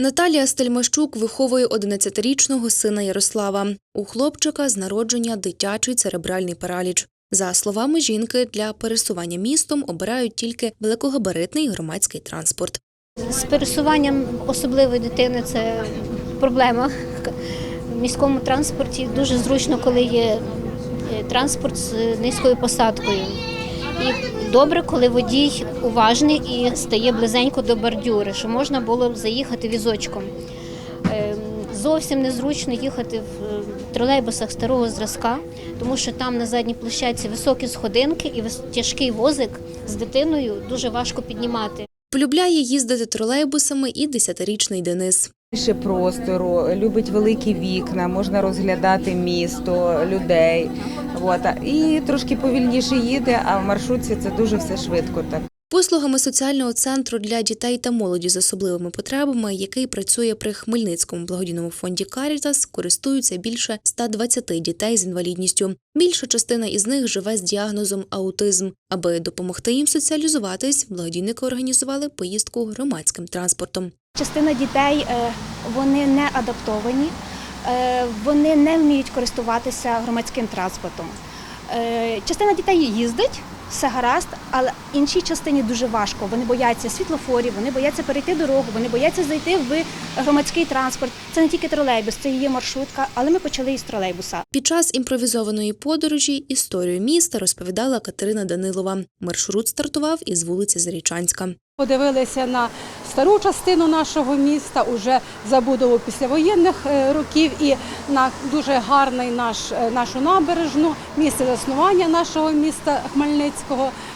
Наталія Стельмащук виховує 11-річного сина Ярослава. У хлопчика з народження дитячий церебральний параліч. За словами жінки, для пересування містом обирають тільки великогабаритний громадський транспорт. З пересуванням особливої дитини це проблема. В міському транспорті дуже зручно, коли є е, транспорт з низькою посадкою. І добре, коли водій уважний і стає близенько до бордюри, що можна було б заїхати візочком. Е, Зовсім незручно їхати в е, тролейбусах старого зразка, тому що там на задній площадці високі сходинки і тяжкий возик з дитиною дуже важко піднімати. Полюбляє їздити тролейбусами і 10-річний Денис. Більше простору, любить великі вікна, можна розглядати місто, людей. От. І трошки повільніше їде, а в маршрутці це дуже все швидко. Так. Послугами соціального центру для дітей та молоді з особливими потребами, який працює при Хмельницькому благодійному фонді Карітас, користуються більше 120 дітей з інвалідністю. Більша частина із них живе з діагнозом аутизм. Аби допомогти їм соціалізуватись, благодійники організували поїздку громадським транспортом. Частина дітей е, вони не адаптовані, е, вони не вміють користуватися громадським транспортом. Е, Частина дітей їздить, все гаразд, але іншій частині дуже важко. Вони бояться світлофорів, вони бояться перейти дорогу, вони бояться зайти в громадський транспорт. Це не тільки тролейбус, це є маршрутка, але ми почали із тролейбуса. Під час імпровізованої подорожі історію міста розповідала Катерина Данилова. Маршрут стартував із вулиці Зарічанська. Подивилися на стару частину нашого міста, уже забудову післявоєнних е, років і на дуже гарний наш, е, нашу набережну, місце заснування нашого міста Хмельницького,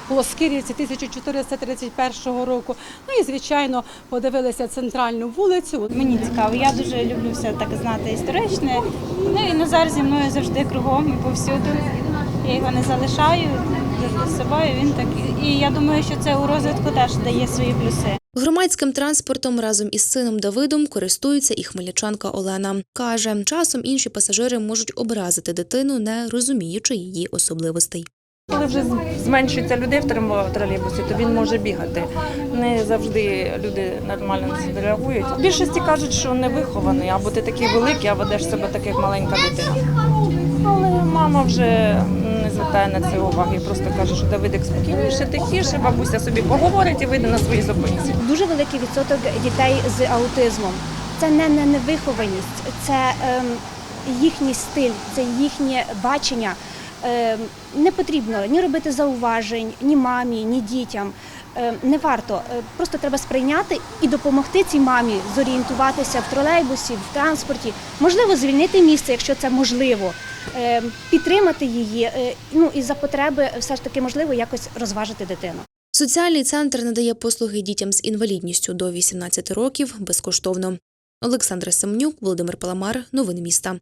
Плоскирівці 1431 року. Ну і звичайно подивилися центральну вулицю. Мені цікаво, я дуже люблю все так знати історичне. Ну і Назар зі мною завжди кругом і повсюди. Я його не залишаю з собою. Він так і я думаю, що це у розвитку теж дає свої плюси. Громадським транспортом разом із сином Давидом користується і хмельничанка Олена. Каже, часом інші пасажири можуть образити дитину, не розуміючи її особливостей. Коли вже зменшується людей в тролейбусі, то він може бігати. Не завжди люди нормально на це реагують. Більшості кажуть, що не вихований, або ти такий великий, а ведеш себе так, як маленька дитина. Але мама вже не звертає на це уваги, просто каже, що Давидик спокійніше, тихіше, бабуся собі поговорить і вийде на своїй зупинці. Дуже великий відсоток дітей з аутизмом. Це не невихованість, це ем, їхній стиль, це їхнє бачення. Ем, не потрібно ні робити зауважень, ні мамі, ні дітям. Ем, не варто. Е, Просто треба сприйняти і допомогти цій мамі зорієнтуватися в тролейбусі, в транспорті. Можливо, звільнити місце, якщо це можливо. Ем, підтримати її. е, Ну і за потреби все ж таки можливо якось розважити дитину. Соціальний центр надає послуги дітям з інвалідністю до 18 років безкоштовно. Олександра Семнюк, Володимир Паламар. Новини міста.